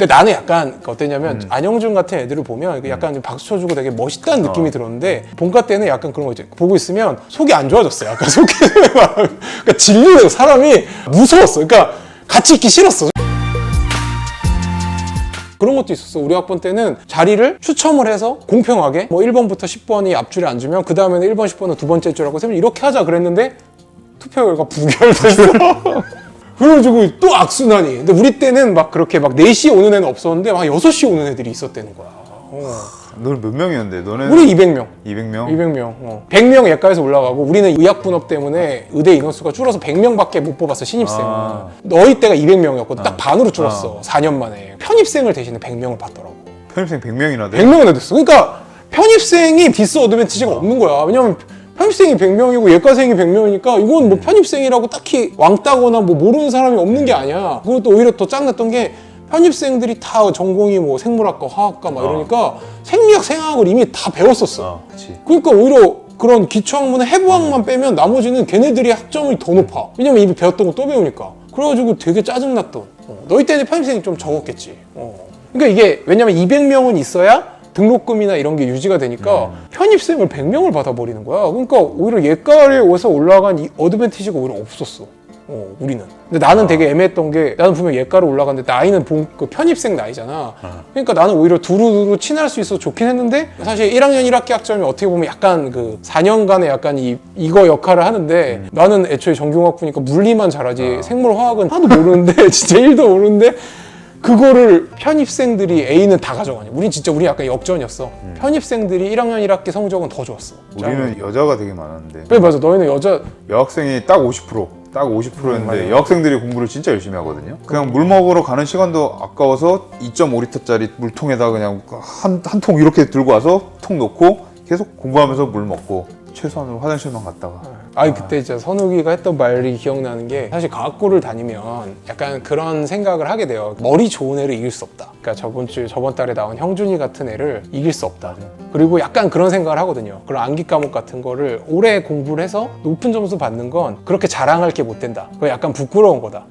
근데 나는 약간 그 어땠냐면 안영준 같은 애들을 보면 그 약간 좀 박수 쳐주고 되게 멋있다는 느낌이 들었는데 본가 때는 약간 그런 거 있지 보고 있으면 속이 안 좋아졌어 약간 속이 막 그러니까 질리고 사람이 무서웠어 그러니까 같이 있기 싫었어. 그런 것도 있었어. 우리 학번 때는 자리를 추첨을 해서 공평하게 뭐 1번부터 10번이 앞줄에 앉으면 그 다음에는 1번, 10번은 두 번째 줄 하고 세면 이렇게 하자 그랬는데 투표 결과 부결됐어. 그래가지고 또 악순환이. 근데 우리 때는 막 그렇게 막 4시에 오는 애는 없었는데 막 6시에 오는 애들이 있었다는 거야. 어. 너는 몇 명이었는데? 너는 우리 200명. 200명? 200명. 어. 100명 예과에서 올라가고 우리는 의학 분업 때문에 의대 인원수가 줄어서 100명밖에 못 뽑았어 신입생. 아. 너희 때가 200명이었거든. 딱 반으로 줄었어. 4년 만에. 편입생을 대신에 100명을 받더라고. 편입생 100명이나 돼? 100명이나 됐어. 그러니까 편입생이 디스 어드밴티지가 없는 거야. 왜냐면 편입생이 100명이고 예과생이 100명이니까 이건 뭐 편입생이라고 딱히 왕따거나 뭐 모르는 사람이 없는 게 아니야. 그것도 오히려 더 짱났던 게 편입생들이 다 전공이 뭐 생물학과, 화학과 막 이러니까 생리학, 생화학을 이미 다 배웠었어. 어, 그치. 그러니까 오히려 그런 기초학문의 해부학만 빼면 나머지는 걔네들이 학점이 더 높아. 왜냐면 이미 배웠던 거 또 배우니까. 그래가지고 되게 짜증났던. 어, 너희 때는 편입생이 좀 적었겠지. 어. 그러니까 이게 왜냐면 200명은 있어야 등록금이나 이런 게 유지가 되니까 편입생을 100명을 받아버리는 거야. 그러니까 오히려 예가에 와서 올라간 이 어드밴티지가 오히려 없었어. 어, 우리는. 근데 나는 되게 애매했던 게 나는 분명 예가로 올라갔는데 나이는 본, 그 편입생 나이잖아. 그러니까 나는 오히려 두루두루 친할 수 있어서 좋긴 했는데 사실 1학년 1학기 학점이 어떻게 보면 약간 그 4년간의 약간 이, 이거 역할을 하는데 나는 애초에 정경학부니까 물리만 잘하지 생물 화학은 하나도 모르는데 진짜 1도 모르는데 그거를 편입생들이 A는 다 가져가냐. 우린 진짜 우리 약간 역전이었어. 편입생들이 1학년 1학기 성적은 더 좋았어. 우리는 여자가 되게 많았는데 그래 맞아. 너희는 여자 여학생이 딱 50%. 딱 50%였는데 맞아요. 여학생들이 공부를 진짜 열심히 하거든요. 그냥 물 먹으러 가는 시간도 아까워서 2.5리터짜리 물통에다 그냥 한 한 통 이렇게 들고 와서 통 놓고 계속 공부하면서 물 먹고 최소한으로 화장실만 갔다가 아니 그때 진짜 선욱이가 했던 말이 기억나는 게 사실 과학고를 다니면 약간 그런 생각을 하게 돼요. 머리 좋은 애를 이길 수 없다. 그러니까 저번 주 저번 달에 나온 형준이 같은 애를 이길 수 없다. 그리고 약간 그런 생각을 하거든요. 그런 암기 과목 같은 거를 오래 공부를 해서 높은 점수 받는 건 그렇게 자랑할 게 못 된다. 그거 약간 부끄러운 거다.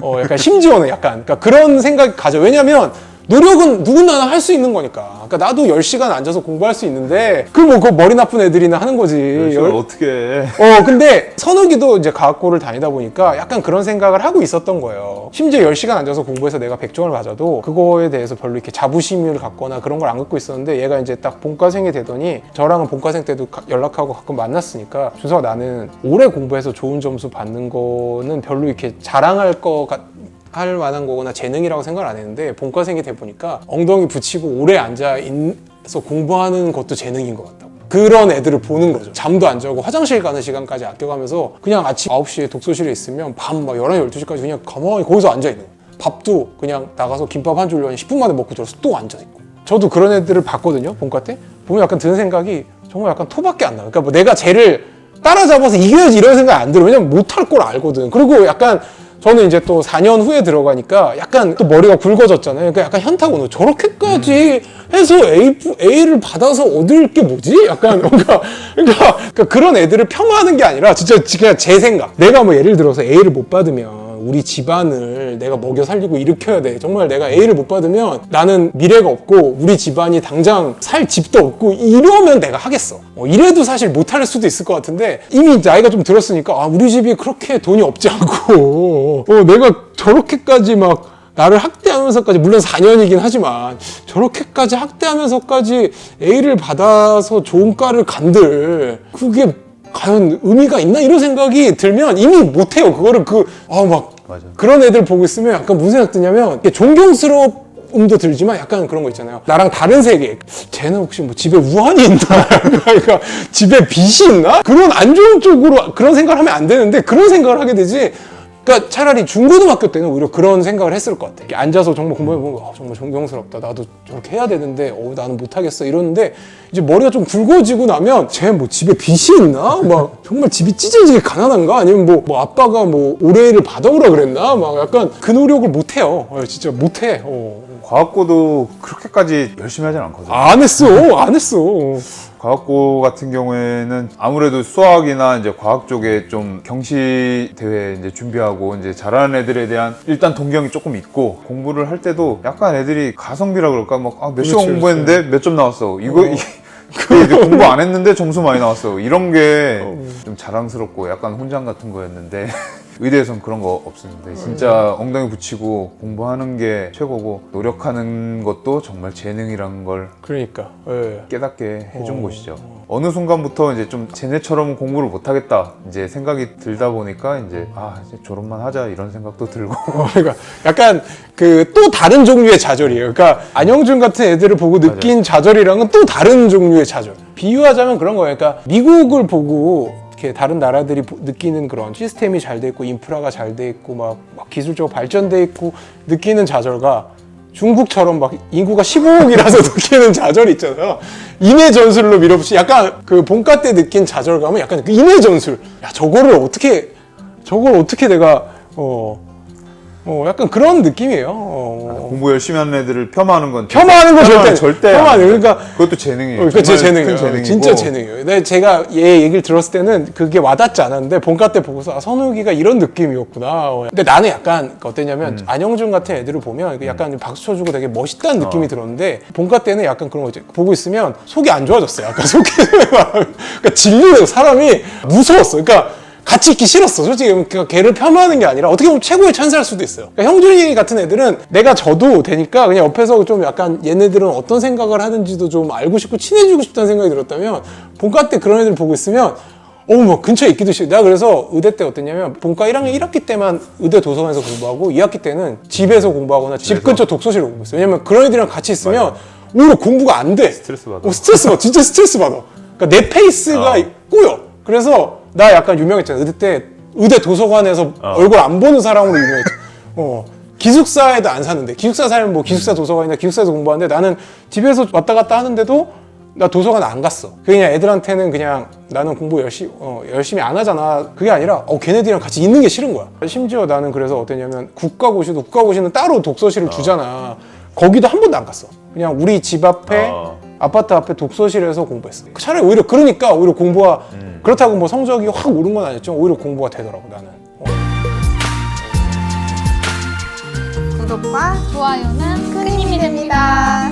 어, 약간 심지어는 약간 그러니까 그런 생각이 가져. 왜냐면 노력은 누구나 할 수 있는 거니까. 그러니까 나도 10시간 앉아서 공부할 수 있는데 그뭐그 머리 나쁜 애들이나 하는 거지. 열- 어떻게 해? 어, 근데 선욱이도 이제 과학고를 다니다 보니까 약간 그런 생각을 하고 있었던 거예요. 심지어 10시간 앉아서 공부해서 내가 100점을 맞아도 그거에 대해서 별로 이렇게 자부심을 갖거나 그런 걸 안 갖고 있었는데 얘가 이제 딱 본과생이 되더니 저랑은 본과생 때도 가- 연락하고 가끔 만났으니까 준서가 나는 오래 공부해서 좋은 점수 받는 거는 별로 이렇게 자랑할 거 같, 할 만한 거거나 재능이라고 생각을 안 했는데 본과생이 돼 보니까 엉덩이 붙이고 오래 앉아 있어서 공부하는 것도 재능인 것 같다고. 그런 애들을 보는 거죠. 잠도 안 자고 화장실 가는 시간까지 아껴가면서 그냥 아침 9시에 독서실에 있으면 밤 막 11시, 12시까지 그냥 가만히 거기서 앉아 있는 거예요. 밥도 그냥 나가서 김밥 한 줄로 한 10분 만에 먹고 들어서 또 앉아 있고. 저도 그런 애들을 봤거든요. 본과 때. 보면 약간 드는 생각이 정말 약간 토밖에 안 나요. 그러니까 뭐 내가 쟤를 따라잡아서 이겨야지 이런 생각 안 들어. 왜냐면 못할 걸 알거든. 그리고 약간 저는 이제 또 4년 후에 들어가니까 약간 또 머리가 굵어졌잖아요. 그러니까 약간 오는 거예요. 저렇게까지 해서 A, A를 받아서 얻을 게 뭐지? 약간 그러니까, 그러니까, 그러니까 그런 애들을 폄하하는 게 아니라 진짜 그냥 제 생각. 내가 뭐 예를 들어서 A를 못 받으면 우리 집안을 내가 먹여 살리고 일으켜야 돼. 정말 내가 A를 못 받으면 나는 미래가 없고 우리 집안이 당장 살 집도 없고 이러면 내가 하겠어. 어, 이래도 사실 못할 수도 있을 것 같은데 이미 나이가 좀 들었으니까 아, 우리 집이 그렇게 돈이 없지 않고 어, 내가 저렇게까지 막 나를 학대하면서까지 물론 4년이긴 하지만 저렇게까지 학대하면서까지 A를 받아서 좋은 과를 간들 그게 과연 의미가 있나? 이런 생각이 들면 이미 못해요. 그거를 그아막. 그런 애들 보고 있으면 약간 무슨 생각 드냐면 존경스러움도 들지만 약간 그런 거 있잖아요. 나랑 다른 세계. 쟤는 혹시 뭐 집에 우환이 있나? 그러니까 집에 빚이 있나? 그런 안 좋은 쪽으로 그런 생각을 하면 안 되는데 그런 생각을 하게 되지 그러니까 차라리 중고등학교 때는 오히려 그런 생각을 했을 것 같아. 앉아서 정말 공부해보면 아, 정말 존경스럽다. 나도 저렇게 해야 되는데 어, 나는 못하겠어. 이러는데 이제 머리가 좀 굵어지고 나면 쟤 뭐 집에 빚이 있나? 막 정말 집이 찢어지게 가난한가? 아니면 뭐, 뭐 아빠가 뭐 올해를 받아오라 그랬나? 막 약간 그 노력을 못해요. 어, 진짜 못해. 어. 과학고도 그렇게까지 열심히 하진 않거든. 안 했어. 안 했어. 과학고 같은 경우에는 아무래도 수학이나 이제 과학 쪽에 좀 경시 대회 이제 준비하고 이제 잘하는 애들에 대한 일단 동경이 조금 있고 공부를 할 때도 약간 애들이 가성비라 그럴까? 막 아, 몇 시간 공부했는데 몇 점 나왔어? 이거 어. 이- 그 이제 공부 안 했는데 점수 많이 나왔어. 이런 게 좀 자랑스럽고 약간 혼장 같은 거였는데 의대에선 그런 거 없었는데 진짜 엉덩이 붙이고 공부하는 게 최고고 노력하는 것도 정말 재능이란 걸 그러니까. 예. 깨닫게 해준 어. 곳이죠. 어느 순간부터 이제 좀 쟤네처럼 공부를 못하겠다 이제 생각이 들다 보니까 이제 아 이제 졸업만 하자 이런 생각도 들고 어, 그러니까 약간 그 또 다른 종류의 좌절이에요. 그러니까 안영준 같은 애들을 보고 느낀 좌절이랑은 또 다른 종류의 좌절. 비유하자면 그런 거예요. 그러니까 미국을 보고 이렇게 다른 나라들이 보- 느끼는 그런 시스템이 잘 돼 있고 인프라가 잘 돼 있고 막, 막 기술적으로 발전돼 있고 느끼는 좌절과 중국처럼 막 인구가 15억이라서 느끼는 좌절 있잖아요. 인해 전술로 밀어붙이 약간 그 본가 때 느낀 좌절감은 약간 그 인해 전술. 야 저거를 어떻게 저걸 어떻게 내가 어. 어, 약간 그런 느낌이에요. 어. 공부 열심히 하는 애들을 폄하하는 건 폄하하는 건 절대, 절대 돼요. 그러니까 그것도 재능이에요. 어, 그제 정말 재능이에요. 큰 재능이고. 진짜 재능이에요. 근데 제가 얘 얘기를 들었을 때는 그게 와닿지 않았는데 본가 때 보고서 아, 선욱이가 이런 느낌이었구나. 어, 근데 나는 약간 어땠냐면 음. 안영준 같은 애들을 보면 그 약간 박수 쳐주고 되게 멋있다는 어. 느낌이 들었는데 본가 때는 약간 그런 거 이제 보고 있으면 속이 안 좋아졌어요. 약간 속이 그러니까 질리고 사람이 무서웠어. 그러니까 같이 있기 싫었어. 솔직히 그러니까 걔를 폄하하는 게 아니라 어떻게 보면 최고의 찬사일 수도 있어요. 그러니까 형준이 같은 애들은 내가 져도 되니까 그냥 옆에서 좀 약간 얘네들은 어떤 생각을 하는지도 좀 알고 싶고 친해지고 싶다는 생각이 들었다면 본과 때 그런 애들 보고 있으면 어머 뭐 근처에 있기도 싫어. 내가 그래서 의대 때 어땠냐면 본과 1학년 1학기 때만 의대 도서관에서 공부하고 2학기 때는 집에서 공부하거나 집 근처 독서실에 공부했어요. 왜냐면 그런 애들이랑 같이 있으면 오히려 공부가 안 돼. 스트레스 받아. 어, 스트레스 받아. 진짜 스트레스 받아. 그러니까 내 페이스가 어. 꼬여. 그래서 나 약간 유명했잖아. 의대 때 의대 도서관에서 어. 얼굴 안 보는 사람으로 유명했죠. 어. 기숙사에도 안 사는데 기숙사 살면 뭐 기숙사 도서관이나 기숙사에서 공부하는데 나는 집에서 왔다 갔다 하는데도 나 도서관 안 갔어. 그냥 애들한테는 그냥 나는 공부 열심히 어, 열심히 안 하잖아. 그게 아니라 어 걔네들이랑 같이 있는 게 싫은 거야. 심지어 나는 그래서 어땠냐면 국가고시도 국가고시는 따로 독서실을 주잖아. 거기도 한 번도 안 갔어. 그냥 우리 집 앞에 어. 아파트 앞에 독서실에서 공부했어. 차라리 오히려 그러니까 오히려 공부가 그렇다고 뭐 성적이 확 오른 건 아니었죠. 오히려 공부가 되더라고 나는. 어. 구독과 좋아요는 큰 힘이 됩니다.